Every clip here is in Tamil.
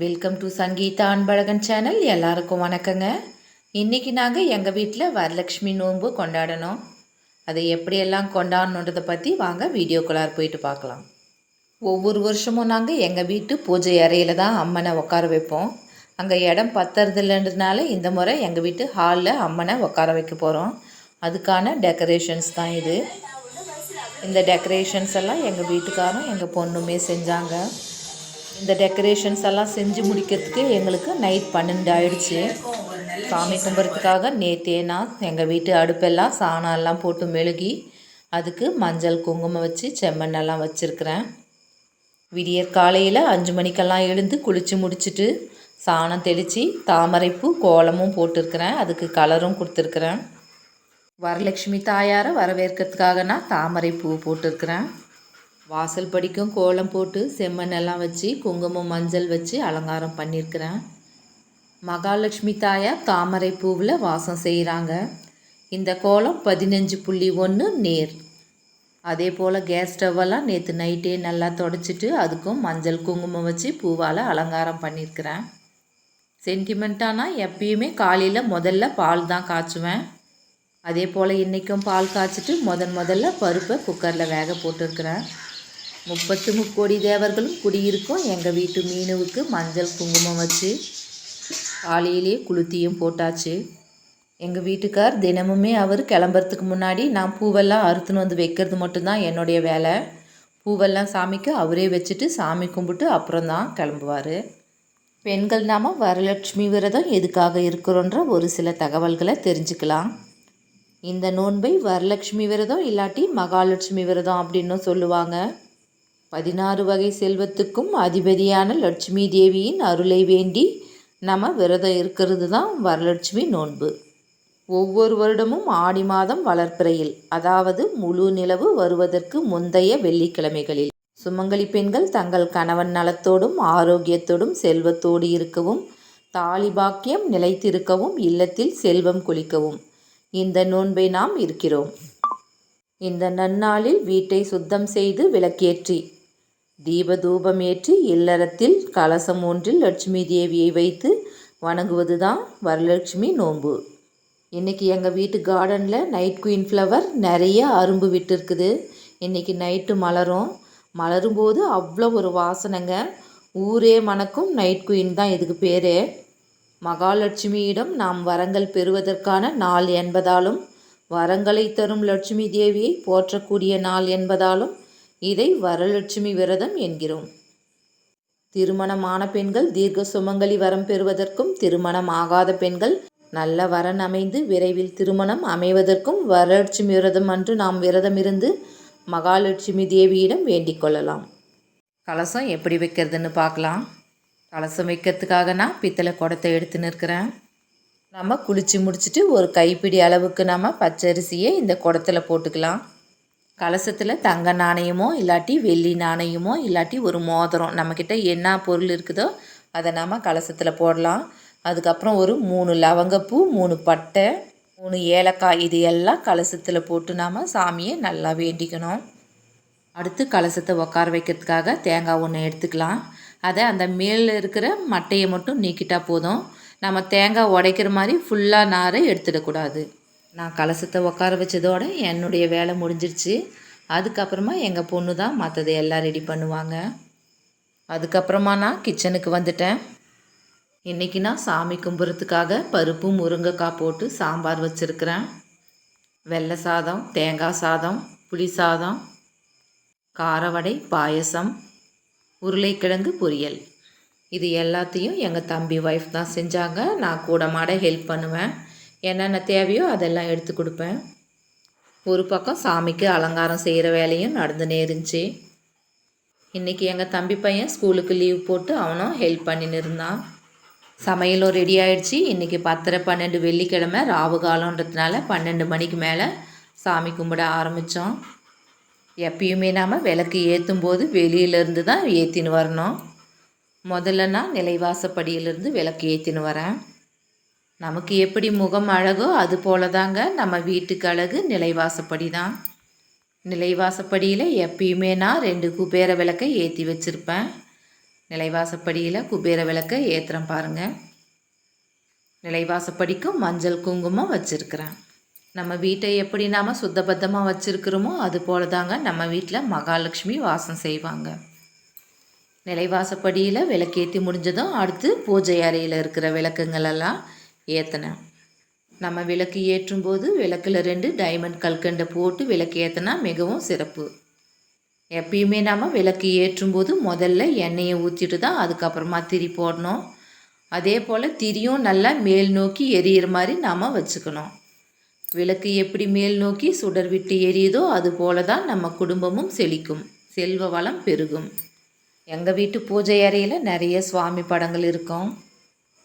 Welcome to Sangeetha Anbazhagan channel எல்லாருக்கும் வணக்கங்க. இன்றைக்கி நாங்கள் எங்கள் வீட்டில் வரலட்சுமி நோன்பு கொண்டாடணும். அதை எப்படியெல்லாம் கொண்டாடணுன்றதை பற்றி வாங்க வீடியோக்குள்ளார் போயிட்டு பார்க்கலாம். ஒவ்வொரு வருஷமும் நாங்கள் எங்கள் வீட்டு பூஜை அறையில் தான் அம்மனை உட்கார வைப்போம். அங்கே இடம் பத்துறதில்லன்றதுனால இந்த முறை எங்கள் வீட்டு ஹாலில் அம்மனை உட்கார வைக்க போகிறோம் அதுக்கான டெக்கரேஷன்ஸ் தான் இது. இந்த டெக்கரேஷன்ஸ் எல்லாம் எங்கள் வீட்டுக்காரும் எங்கள் பொண்ணுமே செஞ்சாங்க. இந்த டெக்கரேஷன்ஸ் எல்லாம் செஞ்சு முடிக்கிறதுக்கு எங்களுக்கு நைட் பன்னெண்டு ஆயிடுச்சு. சாமி கும்பிட்றதுக்காக நேற்றே நான் எங்கள் வீட்டு அடுப்பெல்லாம் சாணம் எல்லாம் போட்டு மெழுகி அதுக்கு மஞ்சள் குங்குமம் வச்சு செம்மண்ணெல்லாம் வச்சுருக்கிறேன். விடியற் காலையில் அஞ்சு மணிக்கெல்லாம் எழுந்து குளித்து முடிச்சுட்டு சாணம் தெளித்து தாமரைப்பூ கோலமும் போட்டிருக்கிறேன். அதுக்கு கலரும் கொடுத்துருக்குறேன். வரலட்சுமி தாயாரை வரவேற்கிறதுக்காக நான் தாமரை பூ போட்டிருக்கிறேன். வாசல் படிக்கும் கோலம் போட்டு செம்மண் எல்லாம் வச்சு குங்குமம் மஞ்சள் வச்சு அலங்காரம் பண்ணியிருக்கிறேன் மகாலட்சுமி தாயார் தாமரை பூவில் வாசம் செய்கிறாங்க இந்த கோலம் பதினஞ்சு புள்ளி ஒன்று நேர். அதே போல் கேஸ் ஸ்டவ்வெல்லாம் நேற்று நைட்டே நல்லா தொடச்சிட்டு அதுக்கும் மஞ்சள் குங்குமம் வச்சு பூவால் அலங்காரம் பண்ணியிருக்கிறேன் சென்டிமெண்ட்டானா எப்பயுமே காலையில் முதல்ல பால் தான் காய்ச்சுவேன். அதே போல் இன்றைக்கும் பால் காய்ச்சிட்டு முதன் முதல்ல பருப்பை குக்கரில் வேக போட்டிருக்கிறேன். முப்பத்து முக்கோடி தேவர்களும் குடியிருக்கும் எங்கள் வீட்டு மீனுவுக்கு மஞ்சள் குங்குமம் வச்சு காலையிலேயே குளுத்தியும் போட்டாச்சு. எங்கள் வீட்டுக்கார் தினமுமே அவர் கிளம்புறதுக்கு முன்னாடி நான் பூவெல்லாம் அறுத்துன்னு வந்து வைக்கிறது மட்டும்தான் என்னுடைய வேலை. பூவெல்லாம் சாமிக்கு அவரே வச்சுட்டு சாமி கும்பிட்டு அப்புறம்தான் கிளம்புவார். பெண்கள் நாம வரலட்சுமி விரதம் எதுக்காக இருக்கிறோன்ற ஒரு சில தகவல்களை தெரிஞ்சுக்கலாம். இந்த நோன்பை வரலட்சுமி விரதம் இல்லாட்டி மகாலட்சுமி விரதம் அப்படின்னும் சொல்லுவாங்க. பதினாறு வகை செல்வத்துக்கும் அதிபதியான லட்சுமி தேவியின் அருளை வேண்டி நம்ம விரதம் இருக்கிறது தான் வரலட்சுமி நோன்பு. ஒவ்வொரு வருடமும் ஆடி மாதம் வளர்ப்பிறையில் அதாவது முழு நிலவு வருவதற்கு முந்தைய வெள்ளிக்கிழமைகளில். சுமங்கலி பெண்கள் தங்கள் கணவன் நலத்தோடும் ஆரோக்கியத்தோடும் செல்வத்தோடு இருக்கவும் தாலிபாக்கியம் நிலைத்திருக்கவும் இல்லத்தில் செல்வம் குளிக்கவும். இந்த நோன்பை நாம் இருக்கிறோம். இந்த நன்னாளில் வீட்டை சுத்தம் செய்து விளக்கேற்றி தீபதூபம் ஏற்றி இல்லறத்தில் கலசம் ஒன்றில் லட்சுமி தேவியை வைத்து வணங்குவது தான் வரலட்சுமி நோன்பு. இன்றைக்கி எங்கள் வீட்டு கார்டனில் நைட் குயின் ஃப்ளவர் நிறைய அரும்பு விட்டுருக்குது. இன்றைக்கி நைட்டு மலரும். மலரும்போது அவ்வளோ ஒரு வாசனைங்க. ஊரே மணக்கும் நைட் குயின் தான் இதுக்கு பேர். மகாலட்சுமியிடம் நாம் வரங்கள் பெறுவதற்கான நாள் என்பதாலும் வரங்களை தரும் லட்சுமி தேவியை போற்றக்கூடிய நாள் என்பதாலும் இதை வரலட்சுமி விரதம் என்கிறோம். திருமணமான பெண்கள் தீர்க்க சுமங்கலி வரம் பெறுவதற்கும் திருமணம் ஆகாத பெண்கள் நல்ல வரன் அமைந்து விரைவில் திருமணம் அமைவதற்கும் வரலட்சுமி விரதம் அன்று நாம் விரதம் இருந்து மகாலட்சுமி தேவியிடம் வேண்டிக் கொள்ளலாம். கலசம் எப்படி வைக்கிறதுன்னு பார்க்கலாம். கலசம் வைக்கிறதுக்காக நான் பித்தளை குடத்தை எடுத்து நிற்கிறேன். நம்ம குளித்து முடிச்சுட்டு ஒரு கைப்பிடி அளவுக்கு நம்ம பச்சரிசியை இந்த குடத்தில் போட்டுக்கலாம். கலசத்தில் தங்க நாணயமோ இல்லாட்டி வெள்ளி நாணயமோ இல்லாட்டி ஒரு மோதிரம். நம்மக்கிட்ட என்ன பொருள் இருக்குதோ அதை நாம் கலசத்தில் போடலாம். அதுக்கப்புறம் ஒரு மூணு லவங்கப்பூ மூணு பட்டை மூணு ஏலக்காய் இது எல்லாம் கலசத்தில் போட்டு நாம் சாமியை நல்லா வேண்டிக்கணும். அடுத்து கலசத்தை உட்கார வைக்கிறதுக்காக தேங்காய் ஒன்று எடுத்துக்கலாம். அதை அந்த மேலே இருக்கிற மட்டையை மட்டும் நீக்கிட்டா போதும். நம்ம தேங்காய் உடைக்கிற மாதிரி ஃபுல்லாக நாரை எடுத்துடக்கூடாது. நான் கலசத்தை உட்கார வச்சதோட என்னுடைய வேலை முடிஞ்சிருச்சு. அதுக்கப்புறமா எங்கள் பொண்ணு தான் மற்றதை எல்லாம் ரெடி பண்ணுவாங்க. அதுக்கப்புறமா நான் கிச்சனுக்கு வந்துட்டேன். இன்றைக்கி நான் சாமி கும்புறத்துக்காக பருப்பு முருங்கைக்காய் போட்டு சாம்பார் வச்சுருக்கிறேன். வெள்ளை சாதம் தேங்காய் சாதம் புளி சாதம் காரவடை பாயசம் உருளைக்கிழங்கு பொரியல். இது எல்லாத்தையும் எங்கள் தம்பி ஒய்ஃப் தான் செஞ்சாங்க. நான் கூட மாட ஹெல்ப் பண்ணுவேன். என்னென்ன தேவையோ அதெல்லாம் எடுத்து கொடுப்பேன். ஒரு பக்கம் சாமிக்கு அலங்காரம் செய்கிற வேலையும் நடந்துனே இருந்துச்சு. இன்றைக்கி எங்கள் தம்பி பையன் ஸ்கூலுக்கு லீவ் போட்டு அவனும் ஹெல்ப் பண்ணின்னு இருந்தான். சமையலும் ரெடி ஆயிடுச்சு. இன்றைக்கி பத்தரை பன்னெண்டு வெள்ளிக்கிழமை ராவு காலன்றதுனால பன்னெண்டு மணிக்கு மேலே சாமி கும்பிட ஆரம்பித்தோம் எப்பயுமே நாம் விளக்கு ஏற்றும் போது வெளியிலேருந்து தான் ஏற்றின்னு வரணும். முதல்ல நான் நிலைவாசப்படியிலேருந்து விளக்கு ஏற்றின்னு வரேன். நமக்கு எப்படி முகம் அழகோ அது போல தாங்க நம்ம வீட்டுக்கு அழகு நிலைவாசப்படி தான் நிலைவாசப்படியில் எப்பயுமே நான் ரெண்டு குபேர விளக்கை ஏற்றி வச்சுருப்பேன். நிலைவாசப்படியில் குபேர விளக்க ஏற்றுறேன் பாருங்கள் நிலைவாசப்படிக்கும் மஞ்சள் குங்குமம் வச்சுருக்கிறேன். நம்ம வீட்டை எப்படி நாம் சுத்தபத்தமாக வச்சுருக்கிறோமோ அது போல தாங்க நம்ம வீட்டில் மகாலட்சுமி வாசம் செய்வாங்க. நிலைவாசப்படியில் விளக்கேற்றி முடிஞ்சதும் அடுத்து பூஜை அறையில் இருக்கிற விளக்குங்களெல்லாம் ஏற்றினேன் நம்ம விளக்கு ஏற்றும்போது விளக்கில் ரெண்டு டைமண்ட் கல்கண்டை போட்டு விளக்கு ஏற்றினா மிகவும் சிறப்பு. எப்பயுமே நாம் விளக்கு ஏற்றும்போது முதல்ல எண்ணெயை ஊற்றிட்டு தான் அதுக்கப்புறமா திரி போடணும். அதே போல் திரியும் நல்லா மேல் நோக்கி எரியிற மாதிரி நாம் வச்சுக்கணும். விளக்கு எப்படி மேல் நோக்கி சுடர் விட்டு எரியுதோ அதுபோல தான் நம்ம குடும்பமும் செழிக்கும். செல்வ வளம் பெருகும். எங்கள் வீட்டு பூஜை அறையில் நிறைய சுவாமி படங்கள் இருக்கும்.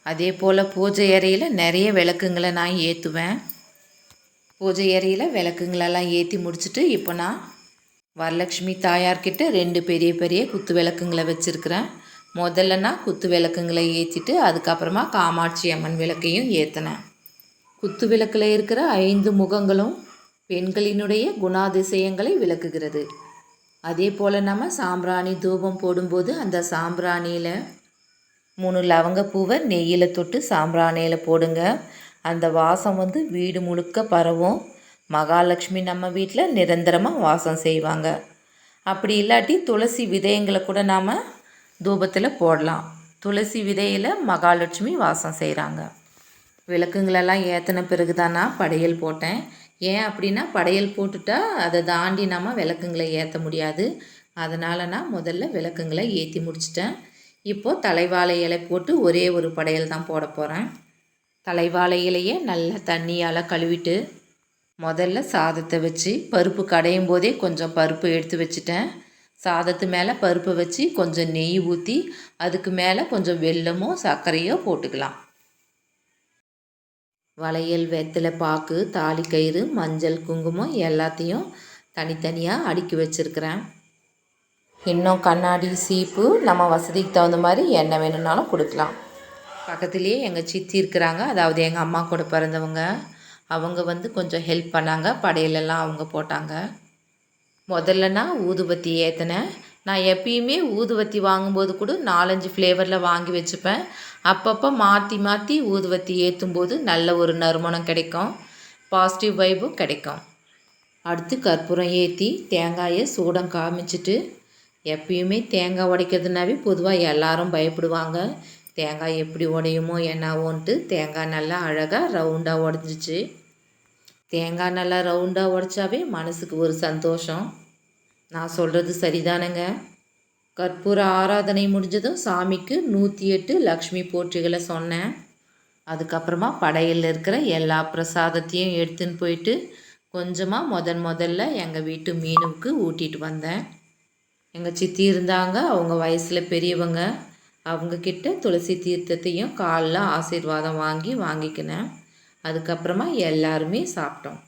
அதே போல் பூஜை அறையில் நிறைய விளக்குங்களை நான் ஏற்றுவேன் பூஜை அறையில் விளக்குங்களெல்லாம் ஏற்றி முடிச்சுட்டு இப்போ நான் வரலட்சுமி தாயார்கிட்ட ரெண்டு பெரிய பெரிய குத்து விளக்குங்களை வச்சுருக்கிறேன். முதல்ல நான் குத்து விளக்குங்களை ஏற்றிட்டு அதுக்கப்புறமா காமாட்சி அம்மன் விளக்கையும் ஏற்றினேன் குத்து விளக்கில் இருக்கிற ஐந்து முகங்களும் பெண்களினுடைய குணாதிசயங்களை விளக்குகிறது. அதே போல் நம்ம சாம்பிராணி தூபம் போடும்போது அந்த சாம்பிராணியில் மூணு லவங்கப்பூவை நெய்யில் தொட்டு சாம்பிராணியில் போடுங்க. அந்த வாசம் வந்து வீடு முழுக்க பரவும். மகாலட்சுமி நம்ம வீட்டில் நிரந்தரமாக வாசம் செய்வாங்க. அப்படி இல்லாட்டி துளசி விதயங்களை கூட நாம் தூபத்தில் போடலாம். துளசி விதையில் மகாலட்சுமி வாசம் செய்கிறாங்க விளக்குங்களெல்லாம் ஏற்றின பிறகு தான் நான் படையல் போட்டேன். ஏன் அப்படின்னா படையல் போட்டுட்டா அதை தாண்டி நம்ம விளக்குங்களை ஏற்ற முடியாது. அதனால் நான் முதல்ல விளக்குங்களை ஏற்றி முடிச்சிட்டேன். இப்போது தலைவாழை இலை போட்டு ஒரே ஒரு படையல் தான் போட போகிறேன் தலைவாழை இலையை நல்லா தண்ணியால் கழுவிட்டு முதல்ல சாதத்தை வச்சு பருப்பு கடையும் போதே கொஞ்சம் பருப்பு எடுத்து வச்சுட்டேன். சாதத்து மேலே பருப்பை வச்சு கொஞ்சம் நெய் ஊற்றி அதுக்கு மேலே கொஞ்சம் வெல்லமோ சர்க்கரையோ போட்டுக்கலாம். வளையல் வெத்தலை பாக்கு தாலி கயிறு மஞ்சள் குங்குமம் எல்லாத்தையும் தனித்தனியாக அடுக்கி வச்சுருக்கிறேன். இன்னும் கண்ணாடி சீப்பு நம்ம வசதிக்கு தகுந்த மாதிரி என்ன வேணும்னாலும் கொடுக்கலாம். பக்கத்துலேயே எங்கள் சித்தி இருக்கிறாங்க. அதாவது எங்கள் அம்மா கூட பிறந்தவங்க. அவங்க வந்து கொஞ்சம் ஹெல்ப் பண்ணாங்க. படையிலெல்லாம் அவங்க போட்டாங்க. முதல்ல நான் ஊதுபத்தி ஏற்றினேன் நான் எப்பயுமே ஊதுபத்தி வாங்கும்போது கூட நாலஞ்சு ஃப்ளேவரில் வாங்கி வச்சுப்பேன். அப்பப்போ மாற்றி மாற்றி ஊதுபத்தி ஏற்றும் போது நல்ல ஒரு நறுமணம் கிடைக்கும். பாசிட்டிவ் வைபும் கிடைக்கும். அடுத்து கற்பூரம் ஏற்றி தேங்காயை சூடம் காமிச்சிட்டு எப்பயுமே தேங்காய் உடைக்கிறதுனாவே பொதுவாக எல்லாரும் பயப்படுவாங்க. தேங்காய் எப்படி உடையுமோ என்னவோன்ட்டு தேங்காய் நல்லா அழகாக ரவுண்டாக உடஞ்சிச்சு தேங்காய் நல்லா ரவுண்டாக உடைச்சாவே மனசுக்கு ஒரு சந்தோஷம். நான் சொல்கிறது சரிதானுங்க? கற்பூர ஆராதனை முடிஞ்சதும் சாமிக்கு நூற்றி எட்டு லக்ஷ்மி போற்றிகளை சொன்னேன். அதுக்கப்புறமா படையில் இருக்கிற எல்லா பிரசாதத்தையும் எடுத்துன்னு போயிட்டு கொஞ்சமாக முதன் முதல்ல எங்கள் வீட்டு மீனுக்கு ஊட்டிட்டு வந்தேன். எங்கள் சித்தி இருந்தாங்க அவங்க வயசில் பெரியவங்க. அவங்கக்கிட்ட துளசி தீர்த்தத்தையும் காலில் ஆசீர்வாதம் வாங்கி வாங்கிக்கினேன். அதுக்கப்புறமா எல்லாருமே சாப்பிட்டோம்.